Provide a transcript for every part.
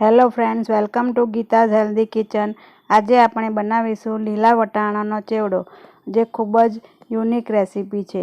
Hello friends, welcome to Geeta's healthy kitchen. આજે આપણે બનાવીશું લીલા વટાણાનો ચેવડો, જે ખૂબ જ યુનિક રેસીપી છે.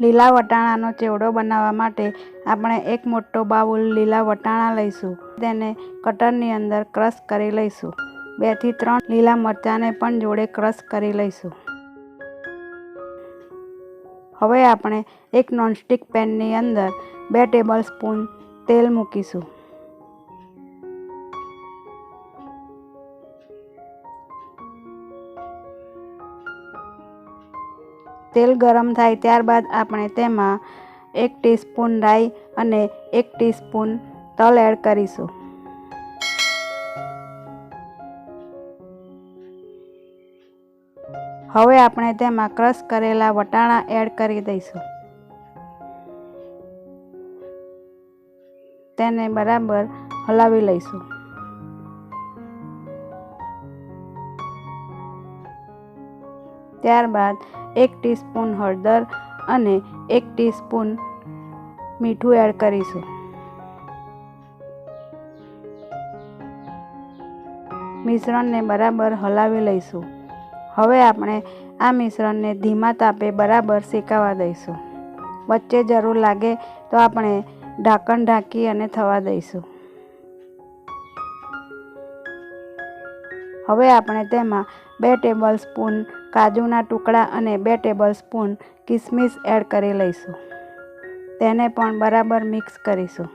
લીલા વટાણાનો ચેવડો બનાવવા માટે આપણે એક મોટો બાઉલ લીલા વટાણા લઈશું. તેને કટરની અંદર ક્રશ કરી લઈશું. બેથી ત્રણ લીલા મરચાંને પણ જોડે ક્રશ કરી લઈશું. હવે આપણે એક નોનસ્ટિક પેનની અંદર બે ટેબલ સ્પૂન તેલ મૂકીશું. તેલ ગરમ થાય ત્યારબાદ આપણે તેમાં એક ટીસ્પૂન રાઈ અને એક ટીસ્પૂન તલ એડ કરીશું. હવે આપણે તેમાં ક્રશ કરેલા વટાણા એડ કરી દઈશું. તેને બરાબર હલાવી લઈશું. ત્યારબાદ એક ટીસ્પૂન હળદર અને એક ટીસ્પૂન મીઠું એડ કરીશું. મિશ્રણને બરાબર હલાવી લઈશું. હવે આપણે આ મિશ્રણને ધીમા તાપે બરાબર શેકાવા દઈશું. વચ્ચે જરૂર લાગે તો આપણે ઢાંકણ ઢાંકી અને થવા દઈશું. હવે આપણે તેમાં બે ટેબલ સ્પૂન કાજુના ટુકડા અને બે ટેબલ સ્પૂન કિસમિસ એડ કરી લઈશું. તેને પણ બરાબર મિક્સ કરીશું.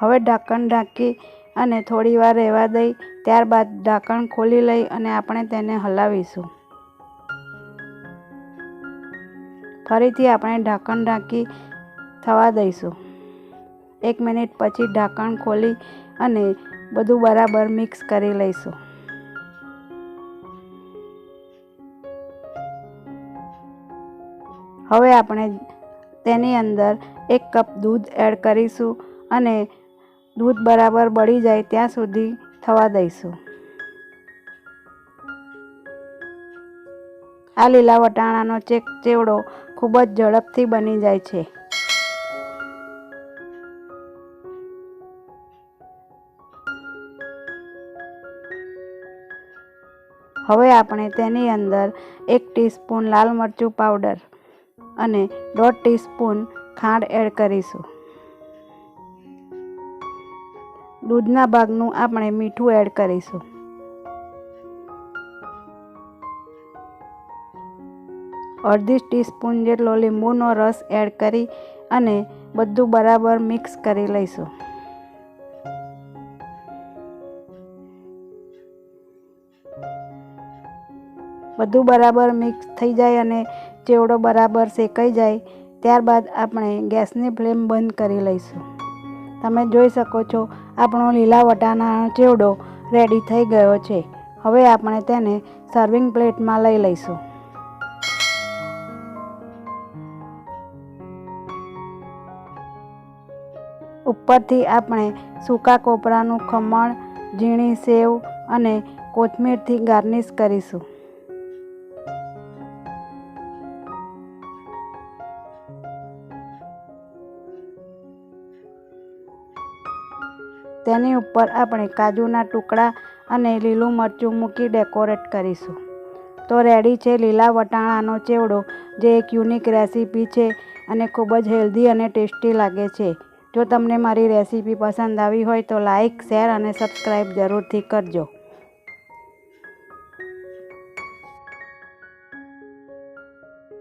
હવે ઢાંકણ ઢાંકી અને થોડી વાર રહેવા દઈ, ત્યારબાદ ઢાંકણ ખોલી લઈ અને આપણે તેને હલાવીશું. ફરીથી આપણે ઢાંકણ ઢાંકી થવા દઈશું. એક મિનિટ પછી ઢાંકણ ખોલી અને બધું બરાબર મિક્સ કરી લઈશું. હવે આપણે તેની અંદર એક કપ દૂધ એડ કરીશું અને દૂધ બરાબર બળી જાય ત્યાં સુધી થવા દઈશું. આ લીલા વટાણાનો ચેક ચેવડો ખૂબ જ ઝડપથી બની જાય છે. હવે આપણે તેની અંદર એક ટીસ્પૂન લાલ મરચું પાવડર અને દોઢ ટીસ્પૂન ખાંડ એડ કરીશું. દૂધના ભાગનું આપણે મીઠું એડ કરીશું. અડધી ટીસ્પૂન જેટલો લીંબુનો રસ એડ કરી અને બધું બરાબર મિક્સ કરી લઈશું. બધું બરાબર મિક્સ થઈ જાય અને ચેવડો બરાબર શેકાઈ જાય, ત્યારબાદ આપણે ગેસની ફ્લેમ બંધ કરી લઈશું. તમે જોઈ શકો છો, આપણો લીલા વટાણાનો ચેવડો રેડી થઈ ગયો છે. હવે આપણે તેને સર્વિંગ પ્લેટમાં લઈ લઈશું. ઉપરથી આપણે સૂકા કોપરાનું ખમણ, ઝીણી સેવ અને કોથમીરથી ગાર્નિશ કરીશું. તેની ઉપર આપણે કાજુના ટુકડા અને લીલું મરચું મૂકી ડેકોરેટ કરીશું. તો રેડી છે લીલા વટાણાનો ચેવડો, જે એક યુનિક રેસીપી છે અને ખૂબ જ હેલ્ધી અને ટેસ્ટી લાગે છે. જો તમને મારી રેસીપી પસંદ આવી હોય તો લાઇક શેર અને સબસ્ક્રાઈબ જરૂરથી કરજો.